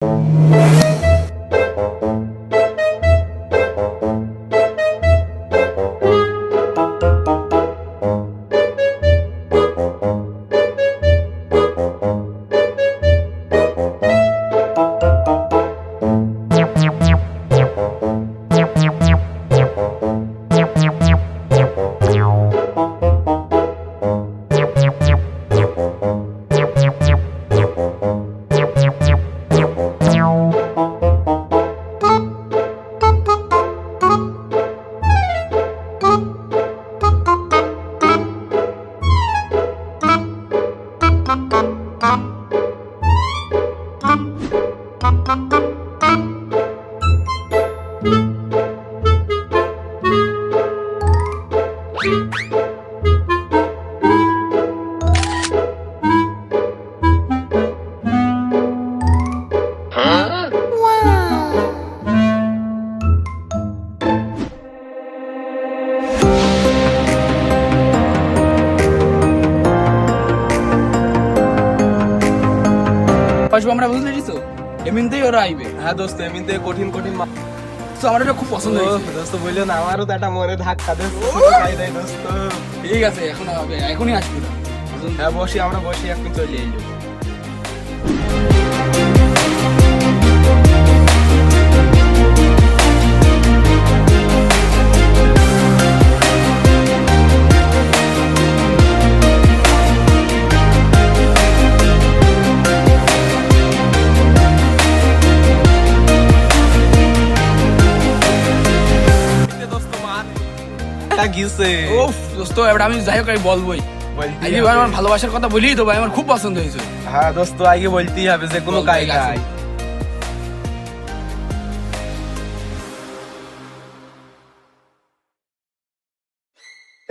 Música Thank you. আসব আমরা বুঝতে পারছি? এমনিতেই ওরা আইবে। হ্যাঁ দোস্ত এমনিতে কঠিন কঠিন তো আমার এটা খুব পছন্দ হয়েছে। দোস্ত বলল না আমারও তো একটা মনে ধাক্কা দে। দোস্ত। ঠিক আছে এখন হবে এখনই আসবি। না হ্যাঁ বসি আমরা বসি এখন চলে এলো। গিয়েছে। ও দোস্ত এবার আমি যাই হোক আমি বলবোই। আজকে হবে। আমার ভালোবাসার কথা বলি তো ভাই আমার খুব পছন্দ হয়েছে। হ্যাঁ দোস্ত আগে বলতেই হবে যে কোনো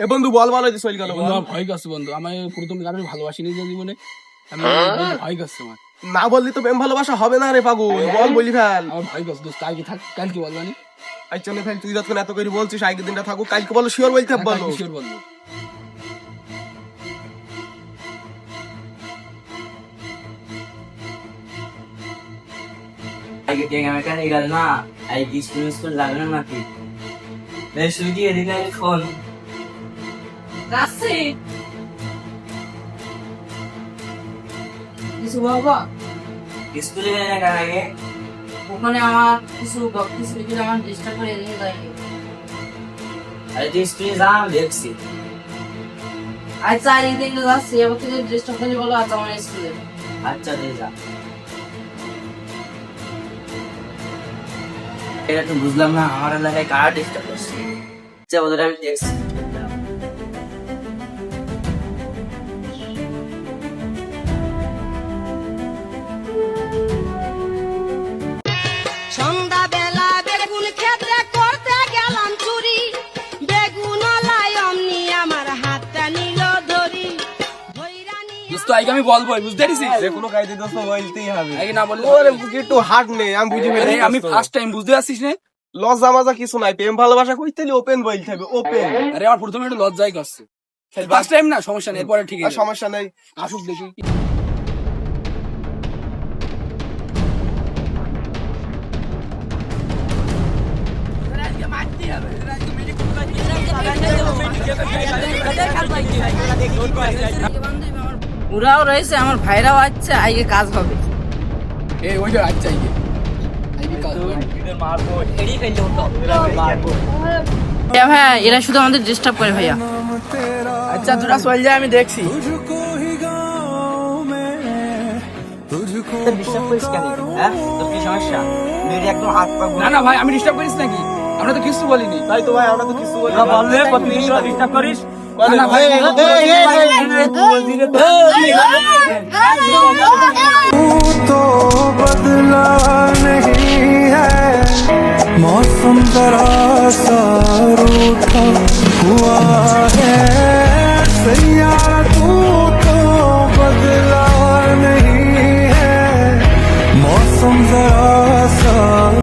এ বন্ধু বল চলে গেল বন্ধু আমার ভয় করছে বন্ধু। আমি প্রথম ভালোবাসি নিজের জীবনে আমি ভয় করছে আমার। না বললি তো প্রেম ভালোবাসা হবে না রে পাগল। বল বলি ফেল। আমার ভয় করছে দোস্ত আগে থাক কালকে বলবানি আই চলে ফেল তুই যতক্ষণ এত করে বলছিস আগে দিনটা থাকুক কালকে বলো শিওর বলতে বলো। শিওর বলব। আগে টেঙ্গা মেকানে গেল না আই স্কুল স্কুল যাবে না নাকি? এই সুইটি এদিকে আয় ফোন যাচ্ছি কিছু বাবা স্কুলে গেলে না কার আগে? ওখানে আমার কিছু কিছু কিছু আমার ডিস্টার্ব করে এদিকে যাই। আরে তুই দেখছি। আচ্ছা আর এদিকে যাচ্ছি এবার থেকে ডিস্টার্ব করে বলো আমার স্কুলে আচ্ছা তুই যা। এটা তো বুঝলাম না আমার এলাকায় কারা ডিস্টার্ব করছে? আচ্ছা ওদের আমি দেখছি। নিয়ে আমি বলব বুঝতে পারছিস? যে কোনো কায়দে দোস্ত বলতেই হবে। আগে না বললে ওরে একটু হার্ড নেই আমি বুঝি ফেলি আমি ফার্স্ট টাইম বুঝতে পারছিস না? লজ্জা মাজা কিছু নাই প্রেম ভালোবাসা কইতে ওপেন বলতে হবে ওপেন আরে আমার প্রথমে একটু লজ্জাই করছে। ফার্স্ট টাইম না সমস্যা নেই এরপরে ঠিক আছে। সমস্যা নেই। আসুক দেখি। ওরাও রয়েছে আমার ভাইরাও আছে আজকে কাজ হবে। এই ওইটা আচ্ছা আইগে। আইগে কাজ হবে। হ্যাঁ ভাইয়া এরা শুধু আমাদের ডিস্টার্ব করে ভাইয়া। আচ্ছা তোরা চল যায় আমি দেখছি। হ্যাঁ? না না ভাই আমি ডিস্টার্ব করিস নাকি? আমরা তো কিছু বলিনি। তাই তো ভাই আমরা তো কিছু বলি ডিস্টার্ব করিস? तो बदला नहीं है। मौसम जरा सा रूठा हुआ